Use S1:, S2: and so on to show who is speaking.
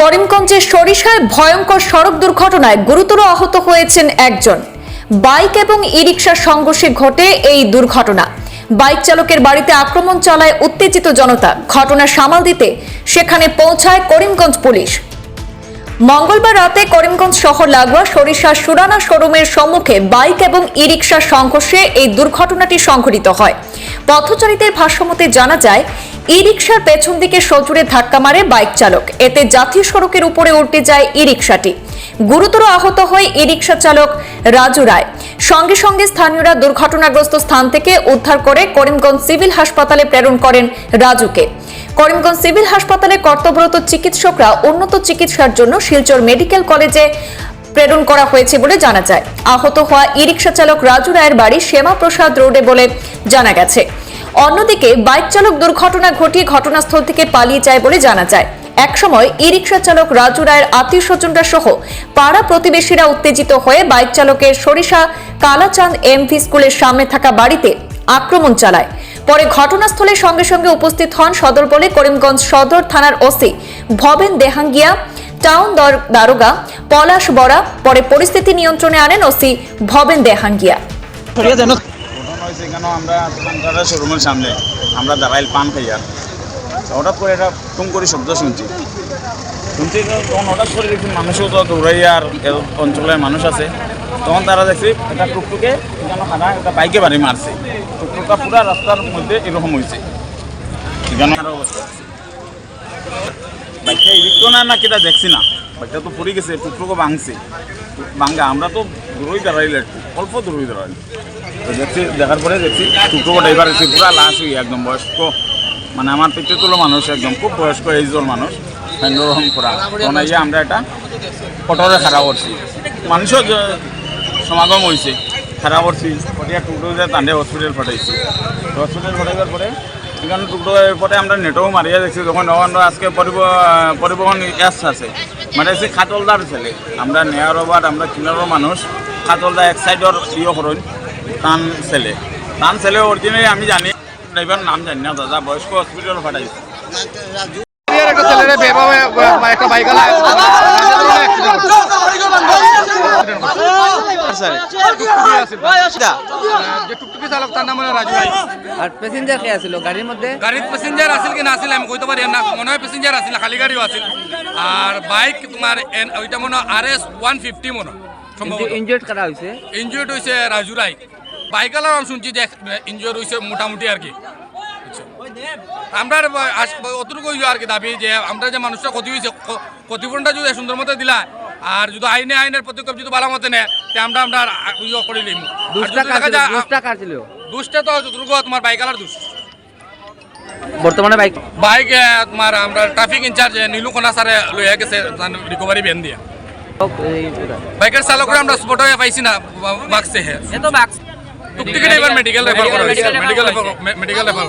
S1: করিমগঞ্জের সরিষায় ভয়ঙ্কর সড়ক দুর্ঘটনায় গুরুতর আহত হয়েছেন একজন। বাইক এবং ই রিক্সার সংঘর্ষে ঘটে এই দুর্ঘটনা। বাইক চালকের বাড়িতে আক্রমণ চালায় উত্তেজিত জনতা। ঘটনা সামাল দিতে সেখানে পৌঁছায় করিমগঞ্জ পুলিশ। মঙ্গলবার রাতে করিমগঞ্জ শহর লাগোয়া সরিষা সুরানা শোরুমের সম্মুখে বাইক এবং ই রিক্সার সংঘর্ষে এই দুর্ঘটনাটি সংঘটিত হয়। পথচারীদের ভাষ্যমতে জানা যায় ই রিক্সার পেছন দিকে সজোরে ধাক্কা মারে বাইক চালক। এতে জাতীয় সড়কের উপরে উল্টে যায় ই রিক্সাটি গুরুতর আহত হয় ই রিক্সা চালক রাজু রায়। সঙ্গে সঙ্গে স্থানীয়রা দুর্ঘটনাগ্রস্ত স্থান থেকে উদ্ধার করে করিমগঞ্জ সিভিল হাসপাতালে প্রেরণ করেন রাজুকে। করিমগঞ্জ সিভিল হাসপাতালে কর্তব্যরত চিকিৎসকরা উন্নত চিকিৎসার জন্য শিলচর মেডিকেল কলেজে প্রেরণ করা হয়েছে বলে জানা যায়। আহত হওয়া ই রিক্সা চালক রাজু রায়ের বাড়ি শ্যামাপ্রসাদ রোডে বলে জানা গেছে। অন্যদিকে বাইক চালক দুর্ঘটনা ঘটিয়ে ঘটনাস্থল থেকে পালিয়ে যায় বলে জানা যায়। একসময় ই রিক্সা চালক রাজু রায়ের আত্মীয় স্বজনরা সহ পাড়া প্রতিবেশীরা উত্তেজিত হয়ে বাইক চালকের সরিষা কালাচাঁদ এমভি স্কুলের সামনে থাকা বাড়িতে আক্রমণ চালায়। পরে ঘটনাস্থলে সঙ্গে সঙ্গে উপস্থিত হন সদর বলে করিমগঞ্জ সদর থানার ওসি ভবেন দেহাঙ্গিয়া টাউন দারোগা পলাশ বরা পরে পরিস্থিতি নিয়ন্ত্রণে আনেন ওসি ভবেন দেহাঙ্গিয়া।
S2: ঘটনা আমরা শোরুমের সামনে আমরা দাঁড়াইল পান খাইয়া। তো হঠাৎ করে একটা টুং করে শব্দ শুনছি। শুনছি তখন হঠাৎ করে দেখছি মানুষও তো দৌড়াইয়ার এর অঞ্চলের মানুষ আছে। তখন তারা দেখছি একটা টুকটুকে কেন খানা একটা বাইকে বাড়ি মারছে। টুকটুকটা পুরা রাস্তার মধ্যে এরকম হয়েছে বাইকটা না না কেটা দেখছি না বাইকটা তো পড়ে গেছে টুকটুকো ভাঙছে। ভাঙ্গা আমরা তো দূরই দাঁড়াইলে একটু অল্প দূরই দাঁড়াইলি তো দেখছি দেখার পরে দেখছি টুকটুকো ড্রাইভার এসে পুরা লাশ হয়ে একদম বয়স্ক। মানে আমার পেটে তুলো মানুষ একদম খুব বয়স্ক এইজোর মানুষ রকম করা তখন আমরা এটা অটোরে খারাপ করছি মানুষও সমাগম হয়েছে খারাপ করছি পটিয়া টুকটুক যে তান্ডে হসপিটাল পাঠাইছি। হসপিটাল পাঠাইবার পরে এখানে টুকটুক পরে আমরা নেটও মারিয়া দেখছি যখন তখন আজকে পরিব- পরিবহন গ্যাস আছে। মানে সে খাতলদার ছেলে আমরা নেয়ার ওবার আমরা কিনারও মানুষ খাতলদা এক সাইডর ইয়ে করুন তান ছেলে। তান ছেলে অরিজিনালি আমি জানি ড্রাইভার নাম জানি না দাদা, বয়স্ক হসপিটাল পাঠাইছি
S3: একটা বাইক আলা যে টুকটুকি চালক তার নাম হলো রাজু ভাই
S4: আর প্যাসেঞ্জার কে আছিল? গাড়ির মধ্যে?
S5: গাড়িত প্যাসেঞ্জার আছিল কি না আছিল আমি কইতে পারি না মনে হয় প্যাসেঞ্জার আছিল খালি গাড়িও আছিল। আর বাইক তোমার ওইটা মনে আর এস ওয়ান ফিফটি
S4: করা হয়েছে
S5: ইনজিওর্ড হয়েছে রাজু রাই বাইকালার আমি শুনছি যে ইনজিওর হয়েছে মোটামুটি আর কি। আমরা অতটুকু আর কি দাবি যে আমরা যে মানুষটা ক্ষতি হয়েছে ক্ষতিপূরণটা যদি সুন্দর মতো দিলা আর যদি আইনে আইনের পদক্ষেপ যদি ভালো মতো নেয় তে আমরা আমরা ইয়ে করে লিম
S4: দুষ্টা
S5: তো যতটুকু তোমার বাইকালার দুষ।
S4: বর্তমানে বাইক
S5: বাইক তোমার আমরা ট্রাফিক ইনচার্জ নীলু কোনা স্যারে লইয়া গেছে রিকভারি ভ্যান দিয়া। বাইকের চালকরা আমরা স্পট হয়ে পাইছি না বাক্সে হে।
S4: এত বাক্স।
S5: টুকটুকি এবার মেডিকেল রেফার করা মেডিকেল মেডিকেল রেফার